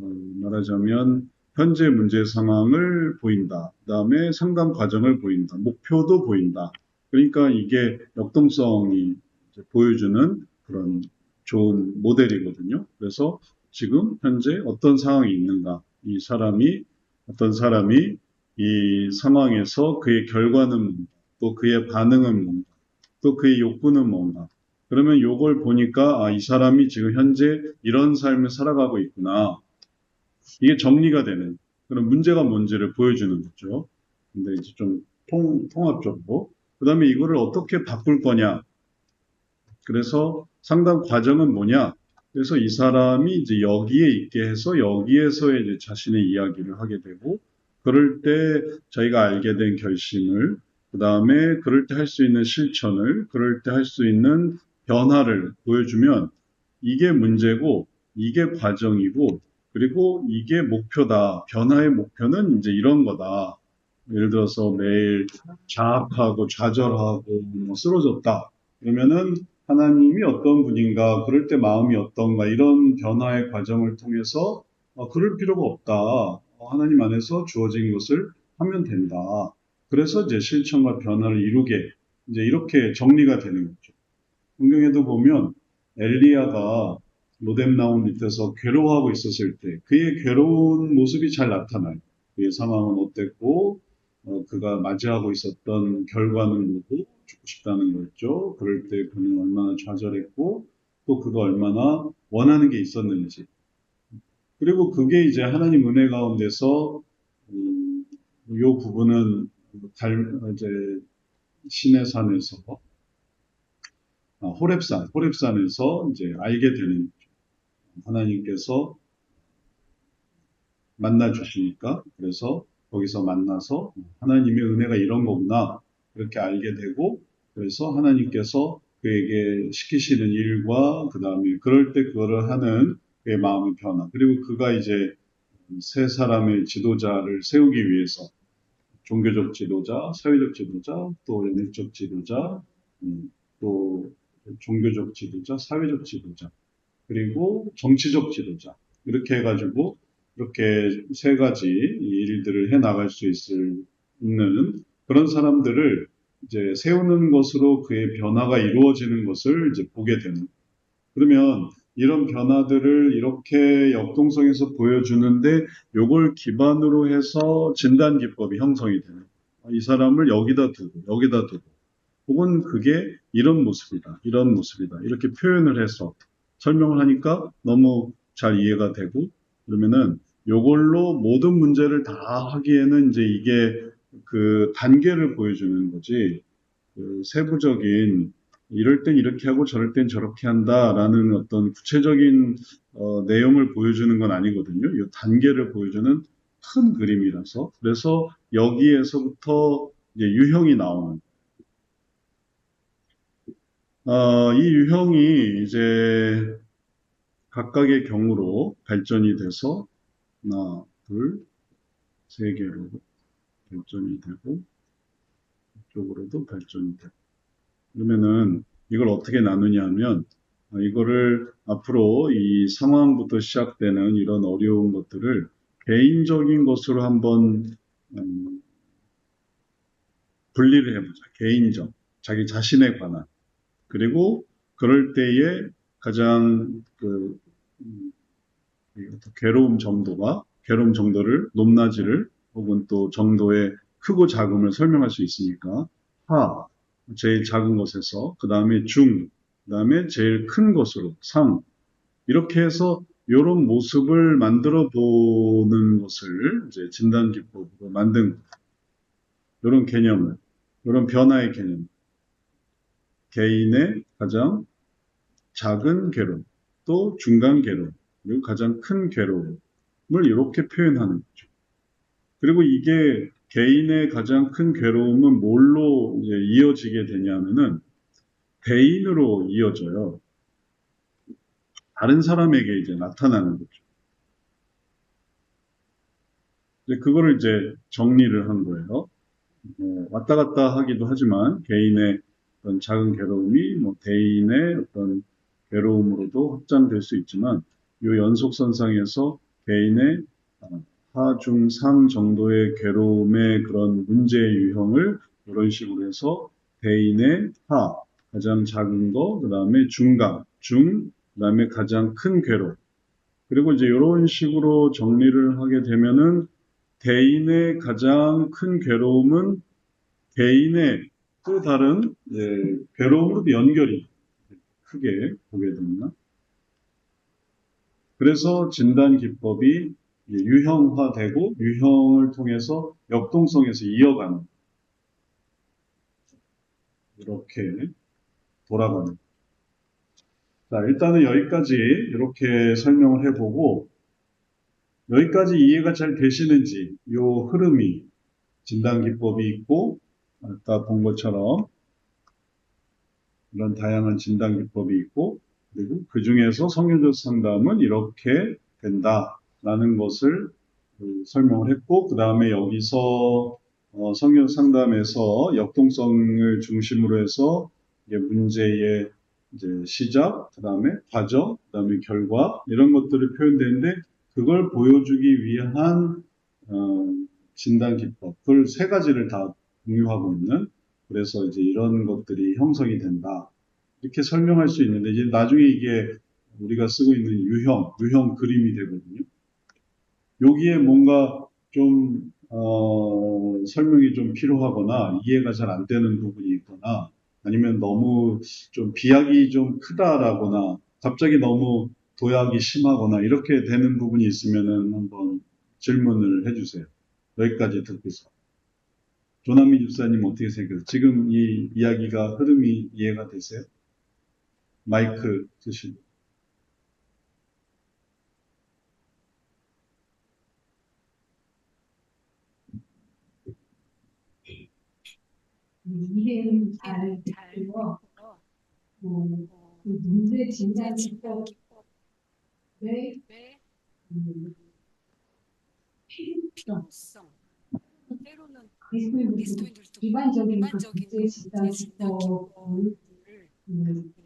어, 말하자면 현재 문제 상황을 보인다. 그 다음에 상담 과정을 보인다. 목표도 보인다. 그러니까 이게 역동성이 보여주는 그런 좋은 모델이거든요. 그래서 지금 현재 어떤 상황이 있는가, 이 사람이 어떤 사람이 이 상황에서 그의 결과는 뭔가, 또 그의 반응은 뭔가, 또 그의 욕구는 뭔가. 그러면 요걸 보니까 아, 이 사람이 지금 현재 이런 삶을 살아가고 있구나. 이게 정리가 되는 그런 문제가 뭔지를 보여주는 거죠. 근데 이제 좀 통, 통합적으로. 그 다음에 이거를 어떻게 바꿀 거냐. 그래서 상담 과정은 뭐냐. 그래서 이 사람이 이제 여기에 있게 해서 여기에서의 이제 자신의 이야기를 하게 되고, 그럴 때 저희가 알게 된 결심을, 그 다음에 그럴 때 할 수 있는 실천을, 그럴 때 할 수 있는 변화를 보여주면 이게 문제고, 이게 과정이고, 그리고 이게 목표다. 변화의 목표는 이제 이런 거다. 예를 들어서 매일 자학하고 좌절하고 뭐 쓰러졌다. 그러면은 하나님이 어떤 분인가, 그럴 때 마음이 어떤가, 이런 변화의 과정을 통해서 어, 그럴 필요가 없다. 어, 하나님 안에서 주어진 것을 하면 된다. 그래서 이제 실천과 변화를 이루게 이제 이렇게 정리가 되는 거죠. 성경에도 보면 엘리야가 로뎀나무 밑에서 괴로워하고 있었을 때 그의 괴로운 모습이 잘 나타나요. 그의 상황은 어땠고 어, 그가 맞이하고 있었던 결과는 뭐고 죽고 싶다는 거였죠. 그럴 때 그는 얼마나 좌절했고 또 그가 얼마나 원하는 게 있었는지 그리고 그게 이제 하나님 은혜 가운데서 음, 요 부분은 달, 이제 신의 산에서 아, 호랩산, 호랩산에서 이제 알게 되는 거죠. 하나님께서 만나 주시니까 그래서 거기서 만나서 하나님의 은혜가 이런 거구나 그렇게 알게 되고 그래서 하나님께서 그에게 시키시는 일과 그 다음에 그럴 때 그거를 하는 그의 마음의 변화. 그리고 그가 이제 세 사람의 지도자를 세우기 위해서 종교적 지도자, 사회적 지도자, 또 연예적 지도자, 음, 또 종교적 지도자, 사회적 지도자, 그리고 정치적 지도자 이렇게 해가지고 이렇게 세 가지 일들을 해 나갈 수 있을 있는 그런 사람들을 이제 세우는 것으로 그의 변화가 이루어지는 것을 이제 보게 되는. 그러면 이런 변화들을 이렇게 역동성에서 보여주는데 요걸 기반으로 해서 진단 기법이 형성이 되는. 이 사람을 여기다 두고 여기다 두고 혹은 그게 이런 모습이다 이런 모습이다 이렇게 표현을 해서 설명을 하니까 너무 잘 이해가 되고 그러면은 요걸로 모든 문제를 다 하기에는 이제 이게 그 단계를 보여주는 거지 그 세부적인 이럴 땐 이렇게 하고 저럴 땐 저렇게 한다라는 어떤 구체적인 어, 내용을 보여주는 건 아니거든요. 이 단계를 보여주는 큰 그림이라서 그래서 여기에서부터 유형이 나오는 어, 이 유형이 이제 각각의 경우로 발전이 돼서 하나, 둘, 세 개로 발전이 되고 이쪽으로도 발전이 되고 그러면은 이걸 어떻게 나누냐 하면 어, 이거를 앞으로 이 상황부터 시작되는 이런 어려운 것들을 개인적인 것으로 한번 음, 분리를 해보자. 개인적, 자기 자신에 관한. 그리고 그럴 때에 가장 그 음, 괴로움 정도가 괴로움 정도를 높낮이를 혹은 또 정도의 크고 작음을 설명할 수 있으니까 하 제일 작은 것에서 그 다음에 중, 그 다음에 제일 큰 것으로 상 이렇게 해서 이런 모습을 만들어 보는 것을 이제 진단 기법으로 만든 이런 개념을 이런 변화의 개념 개인의 가장 작은 괴로움 또 중간 괴로움 그리고 가장 큰 괴로움을 이렇게 표현하는 거죠. 그리고 이게 개인의 가장 큰 괴로움은 뭘로 이어지게 되냐면은 대인으로 이어져요. 다른 사람에게 이제 나타나는 거죠. 이제 그거를 이제 정리를 한 거예요. 뭐 왔다 갔다 하기도 하지만 개인의 어떤 작은 괴로움이 뭐 대인의 어떤 괴로움으로도 확장될 수 있지만 이 연속선상에서 개인의 어, 하중 상 정도의 괴로움의 그런 문제 유형을 이런 식으로 해서 대인의 하 가장 작은 거, 그 다음에 중간, 중, 그 다음에 가장 큰 괴로움. 그리고 이제 이런 식으로 정리를 하게 되면은 대인의 가장 큰 괴로움은 개인의 또 다른 예, 괴로움으로도 연결이 크게 보게 됩니다. 그래서 진단 기법이 이제 유형화되고 유형을 통해서 역동성에서 이어가는 이렇게 돌아가는. 자, 일단은 여기까지 이렇게 설명을 해보고 여기까지 이해가 잘 되시는지 이 흐름이 진단 기법이 있고 아까 본 것처럼 이런 다양한 진단 기법이 있고 그리고 그 중에서 성교적 상담은 이렇게 된다라는 것을 그 설명을 했고 그 다음에 여기서 어, 성교적 상담에서 역동성을 중심으로 해서 문제의 시작, 그 다음에 과정, 그 다음에 결과 이런 것들이 표현되는데 그걸 보여주기 위한 어, 진단 기법, 그걸 세 가지를 다 공유하고 있는 그래서 이제 이런 것들이 형성이 된다. 이렇게 설명할 수 있는데 이제 나중에 이게 우리가 쓰고 있는 유형, 유형 그림이 되거든요. 여기에 뭔가 좀 어, 설명이 좀 필요하거나 이해가 잘 안 되는 부분이 있거나 아니면 너무 좀 비약이 좀 크다라거나 갑자기 너무 도약이 심하거나 이렇게 되는 부분이 있으면은 한번 질문을 해주세요. 여기까지 듣고서. 조남미 집사님 어떻게 생각하세요? 지금 이 이야기가 흐름이 이해가 되세요? 마이크 쓰시고. 이해는 잘 됐고요. 어, 그 문제 진단 기법의 음, 필요성, 필요성 때로는 Действует, действует, действует, действует, действует, действует, действует, действует, действует,